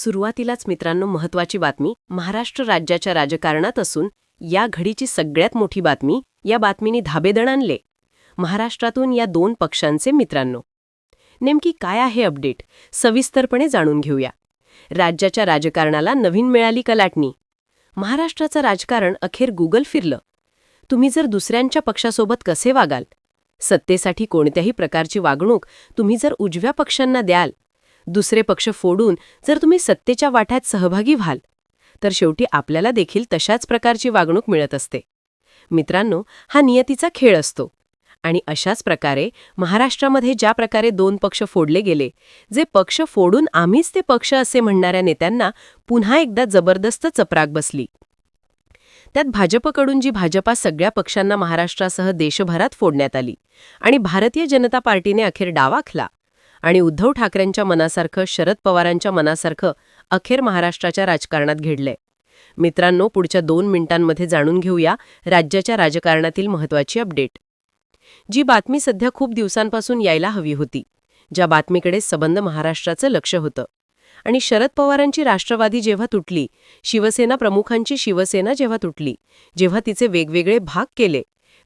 सुरुवातीलाच मित्रांनो महत्वाची बातमी महाराष्ट्र राज्याच्या राजकारणात असून या घडीची सगळ्यात मोठी बातमी या बातमीने धाबेदण आणले. महाराष्ट्रातून या दोन पक्षांचे मित्रांनो. नेमकी काय आहे अपडेट? सविस्तरपणे जाणून घेऊया. राज्याच्या राजकारणाला नवीन मिळाली कलाटणी महाराष्ट्राचं राजकारण अखेर गुगल फिरलं. तुम्ही जर दुसऱ्यांच्या पक्षासोबत कसे वागाल? सत्तेसाठी कोणत्याही प्रकारची वागणूक तुम्ही जर उजव्या पक्षांना द्याल दुसरे पक्ष फोडून जर तुम्ही सत्तेच्या वाट्यात सहभागी व्हाल तर शेवटी आपल्याला देखील तशाच प्रकारची वागणूक मिळत असते. मित्रांनो हा नियतीचा खेळ असतो. आणि अशाच प्रकारे महाराष्ट्रामध्ये ज्या प्रकारे दोन पक्ष फोडले गेले जे पक्ष फोडून आम्हीच ते पक्ष असे म्हणणाऱ्या नेत्यांना पुन्हा एकदा जबरदस्त चपराक बसली. त्यात भाजपकडून जी भाजपा सगळ्या पक्षांना महाराष्ट्रासह देशभरात फोडण्यात आली आणि भारतीय जनता पार्टीने अखेर डावाखला आणि उद्धव ठाकरेंच्या मनासारखं शरद पवारांच्या मनासारखं अखेर महाराष्ट्राच्या राजकारणात घडलंय. मित्रांनो पुढच्या दोन मिनिटांमध्ये जाणून घेऊया राज्याच्या राजकारणातील महत्वाची अपडेट. जी बातमी सध्या खूप दिवसांपासून यायला हवी होती ज्या बातमीकडे सबंध महाराष्ट्राचं लक्ष होतं. आणि शरद पवारांची राष्ट्रवादी जेव्हा तुटली शिवसेना प्रमुखांची शिवसेना जेव्हा तुटली जेव्हा तिचे वेगवेगळे भाग केले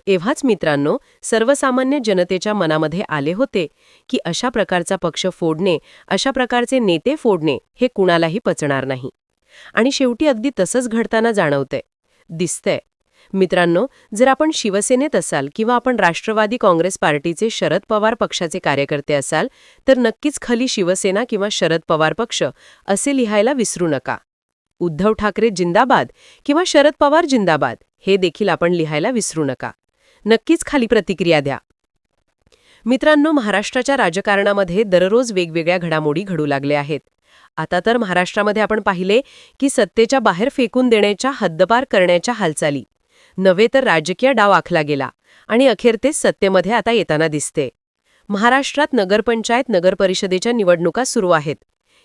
एव्हाच मित्रांनो सर्वसामान्य जनतेच्या मनामध्ये आले होते की अशा प्रकारचा पक्ष फोडणे अशा प्रकारचे नेते फोडणे हे कुणालाही पचणार नाही. आणि शेवटी अगदी तसंच घडताना जाणवतंय. दिसतंय. मित्रांनो जर आपण शिवसेनेत असाल किंवा आपण राष्ट्रवादी काँग्रेस पार्टीचे शरद पवार पक्षाचे कार्यकर्ते असाल तर नक्कीच खाली शिवसेना किंवा शरद पवार पक्ष असे लिहायला विसरू नका. उद्धव ठाकरे जिंदाबाद किंवा शरद पवार जिंदाबाद हे देखील आपण लिहायला विसरू नका. नक्कीच खाली प्रतिक्रिया द्या. मित्रांनो महाराष्ट्राच्या राजकारणामध्ये दररोज वेगवेगळ्या घडामोडी घडू लागल्या आहेत. आता तर महाराष्ट्रामध्ये आपण पाहिले की सत्तेच्या बाहेर फेकून देण्याच्या हद्दपार करण्याच्या हालचाली. नव्हे तर राजकीय डाव आखला गेला आणि अखेर ते सत्तेमध्ये आता येताना दिसते. महाराष्ट्रात नगरपंचायत नगरपरिषदेच्या निवडणुका सुरू आहेत.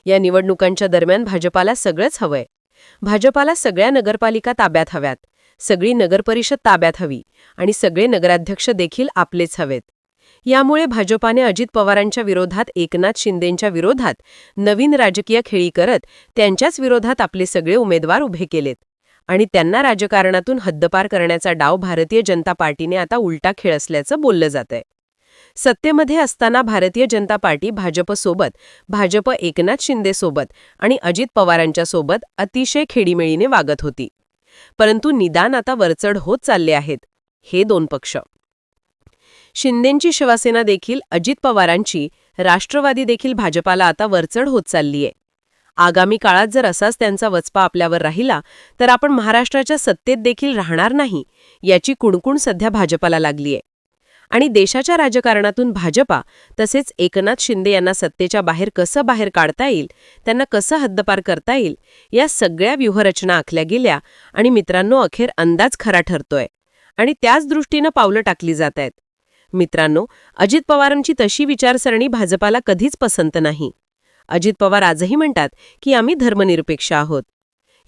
या निवडणुकांच्या दरम्यान भाजपाला सगळंच हवंय. भाजपाला सगळ्या नगरपालिका ताब्यात हव्यात. सगळी नगरपरिषद ताब्यात हवी आणि सगळे नगराध्यक्ष देखील आपलेच हवेत. यामुळे भाजपाने अजित पवारांच्या विरोधात एकनाथ शिंदेंच्या विरोधात नवीन राजकीय खेळी करत त्यांच्याच विरोधात आपले सगळे उमेदवार उभे केलेत. आणि त्यांना राजकारणातून हद्दपार करण्याचा डाव भारतीय जनता पार्टीने आता उलटा खेळ असल्याचं बोललं जातंय. सत्तेमध्ये असताना भारतीय जनता पार्टी भाजपसोबत भाजप एकनाथ शिंदेसोबत आणि अजित पवारांच्या सोबत अतिशय खेडीमेळीने वागत होती. परंतु निदान आता वरचढ होत चालले आहेत. हे दोन पक्ष. शिंदेंची शिवसेना देखील अजित पवारांची राष्ट्रवादी देखील भाजपाला आता वरचढ होत चाललीये आगामी काळात जर असाच त्यांचा वचपा आपल्यावर राहिला तर आपण महाराष्ट्राच्या सत्तेत देखील राहणार नाही याची कुणकुण सध्या भाजपाला लागलीये आणि देशाच्या राजकारणातून भाजपा तसेच एकनाथ शिंदे यांना सत्तेच्या बाहेर कसं बाहेर काढता येईल त्यांना कसं हद्दपार करता येईल या सगळ्या व्यूहरचना आखल्या गेल्या आणि मित्रांनो अखेर अंदाज खरा ठरतोय. आणि त्याच दृष्टीनं पावलं टाकली जात आहेत. मित्रांनो अजित पवारांची तशी विचारसरणी भाजपाला कधीच पसंत नाही. अजित पवार आजही म्हणतात की आम्ही धर्मनिरपेक्ष आहोत.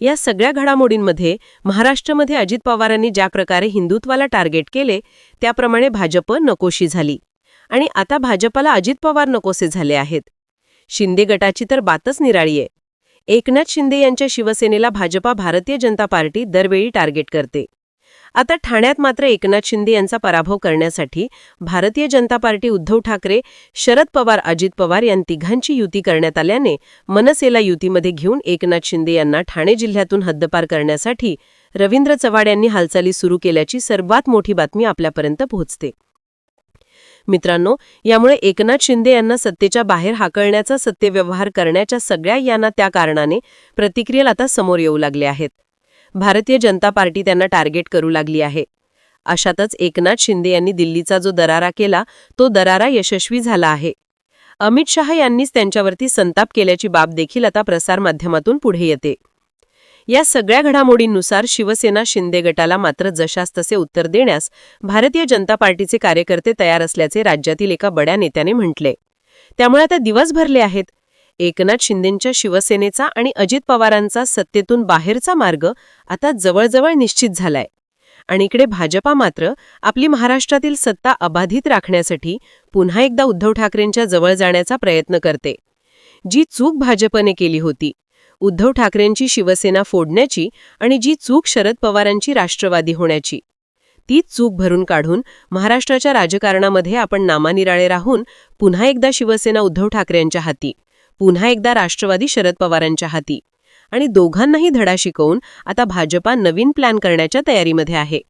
या सगळ्या घडामोडींमध्ये महाराष्ट्रामध्ये अजित पवारांनी ज्या प्रकारे हिंदुत्वाला टार्गेट केले त्याप्रमाणे भाजप नकोशी झाली. आणि आता भाजपाला अजित पवार नकोसे झाले आहेत. शिंदे गटाची तर बातच निराळी आहे. एकनाथ शिंदे यांच्या शिवसेनेला भाजपा भारतीय जनता पार्टी दरवेळी टार्गेट करते. आता ठाण्यात मात्र एकनाथ शिंदे यांचा पराभव करण्यासाठी भारतीय जनता पार्टी उद्धव ठाकरे शरद पवार अजित पवार या तिघांची युती करण्यात आल्याने मनसेला युतीमध्ये घेऊन एकनाथ शिंदे यांना ठाणे जिल्ह्यातून हद्दपार करण्यासाठी रवींद्र चव्हाड यांनी हालचाली सुरू केल्याची सर्वात मोठी बातमी आपल्यापर्यंत पोहोचते. मित्रांनो यामुळे एकनाथ शिंदे यांना सत्तेच्या बाहेर हाकळण्याचा सत्यव्यवहार करण्याच्या सगळ्या यांना त्या कारणाने प्रतिक्रिया आता समोर येऊ लागले आहेत. भारतीय जनता पार्टी त्यांना टार्गेट करू लागली आहे. अशातच एकनाथ शिंदे यांनी दिल्लीचा जो दरारा केला तो दरारा यशस्वी झाला आहे. अमित शहा यांनीच त्यांच्यावरती संताप केल्याची बाब देखील आता प्रसारमाध्यमातून पुढे येते. या सगळ्या घडामोडींनुसार शिवसेना शिंदे गटाला मात्र जशास तसे उत्तर देण्यास भारतीय जनता पार्टीचे कार्यकर्ते तयार असल्याचे राज्यातील एका बड्या नेत्याने म्हटले. त्यामुळे आता दिवस भरले आहेत एकनाथ शिंदेंच्या शिवसेनेचा आणि अजित पवारांचा सत्तेतून बाहेरचा मार्ग आता जवळजवळ निश्चित झालाय. आणि इकडे भाजपा मात्र आपली महाराष्ट्रातील सत्ता अबाधित राखण्यासाठी पुन्हा एकदा उद्धव ठाकरेंच्या जवळ जाण्याचा प्रयत्न करते. जी चूक भाजपने केली होती उद्धव ठाकरेंची शिवसेना फोडण्याची आणि जी चूक शरद पवारांची राष्ट्रवादी होण्याची तीच चूक भरून काढून महाराष्ट्राच्या राजकारणामध्ये आपण नामानिराळे राहून पुन्हा एकदा शिवसेना उद्धव ठाकरेंच्या हाती पुन्हा एकदा राष्ट्रवादी शरद पवारांच्या हाती. आणि दोघांनाही धडा शिकवून आता भाजपा नवीन प्लॅन करण्याच्या तयारीमध्ये आहे.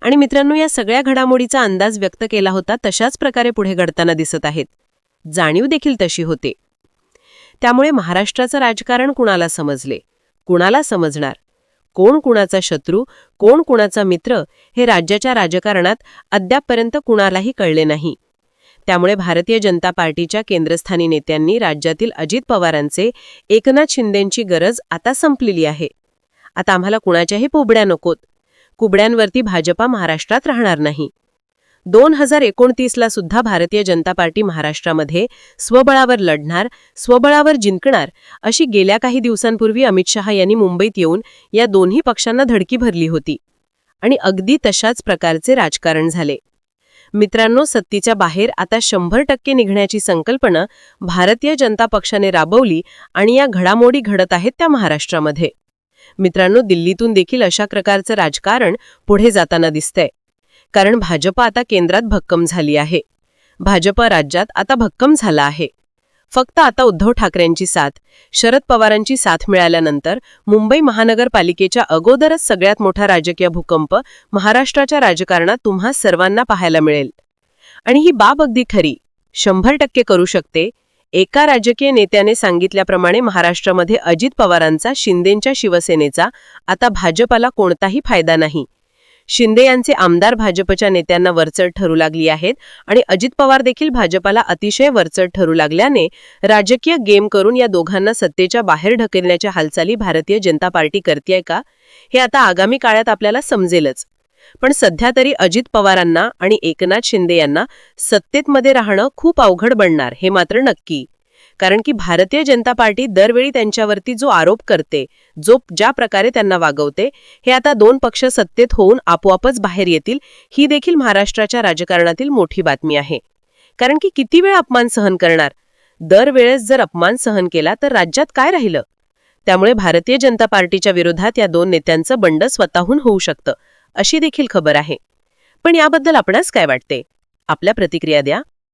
आणि मित्रांनो या सगळ्या घडामोडीचा अंदाज व्यक्त केला होता तशाच प्रकारे पुढे घडताना दिसत आहेत. जाणीव देखील तशी होते. त्यामुळे महाराष्ट्राचं राजकारण कुणाला समजले? कुणाला समजणार? कोण कुणाचा शत्रू? कोण कुणाचा मित्र? हे राज्याच्या राजकारणात अद्यापपर्यंत कुणालाही कळले नाही. त्यामुळे भारतीय जनता पार्टीच्या केंद्रस्थानी नेत्यांनी राज्यातील अजित पवारांचे एकनाथ शिंदेंची गरज आता संपलेली आहे. आता आम्हाला कुणाच्याही पोबड्या नकोत. कुबड्यांवरती भाजपा महाराष्ट्रात राहणार नाही. दोन हजार एकोणतीसला सुद्धा भारतीय जनता पार्टी महाराष्ट्रामध्ये स्वबळावर लढणार स्वबळावर जिंकणार अशी गेल्या काही दिवसांपूर्वी अमित शहा यांनी मुंबईत येऊन या दोन्ही पक्षांना धडकी भरली होती. आणि अगदी तशाच प्रकारचे राजकारण झाले. मित्रांनो सत्तेच्या बाहेर आता शंभर टक्के निघण्याची संकल्पना भारतीय जनता पक्षाने राबवली आणि या घडामोडी घडत आहेत त्या महाराष्ट्रामध्ये. मित्रांनो दिल्लीतून देखील अशा प्रकारचं राजकारण पुढे जाताना दिसतंय. कारण भाजप आता केंद्रात भक्कम झाली आहे. भाजप राज्यात आता भक्कम झाला आहे. फक्त आता उद्धव ठाकरेंची साथ. शरद पवारांची साथ मिळाल्यानंतर मुंबई महानगरपालिकेच्या अगोदरच सगळ्यात मोठा राजकीय भूकंप महाराष्ट्राच्या राजकारणात तुम्हा सर्वांना पाहायला मिळेल. आणि ही बाब अगदी खरी. शंभर टक्के करू शकते. एका राजकीय नेत्याने सांगितल्याप्रमाणे महाराष्ट्रामध्ये अजित पवारांचा शिंदेंच्या शिवसेनेचा आता भाजपाला कोणताही फायदा नाही. शिंदे यांचे आमदार भाजपच्या नेत्यांना वरचढ ठरू लागली आहेत आणि अजित पवार देखील भाजपाला अतिशय वरचढ ठरू लागल्याने राजकीय गेम करून या दोघांना सत्तेच्या बाहेर ढकलण्याच्या हालचाली भारतीय जनता पार्टी करतेय का? हे आता आगामी काळात आपल्याला समजेलच. पण सध्या तरी अजित पवारांना आणि एकनाथ शिंदे यांना सत्तेतमध्ये राहणं खूप अवघड बनणार हे मात्र नक्की. कारण की भारतीय जनता पार्टी दरवेळी त्यांच्यावरती जो आरोप करते जो ज्या प्रकारे त्यांना वागवते हे आता दोन पक्ष सत्तेत होऊन आपोआपच बाहेर येतील ही देखील महाराष्ट्राच्या राजकारणातील मोठी बातमी आहे. कारण की किती वेळ अपमान सहन करणार? दरवेळेस जर अपमान सहन केला तर राज्यात काय राहिलं? त्यामुळे भारतीय जनता पार्टीच्या विरोधात या दोन नेत्यांचं बंड स्वतःहून होऊ शकतं अशी देखील खबर आहे. पण याबद्दल आपणास काय वाटते? आपल्या प्रतिक्रिया द्या.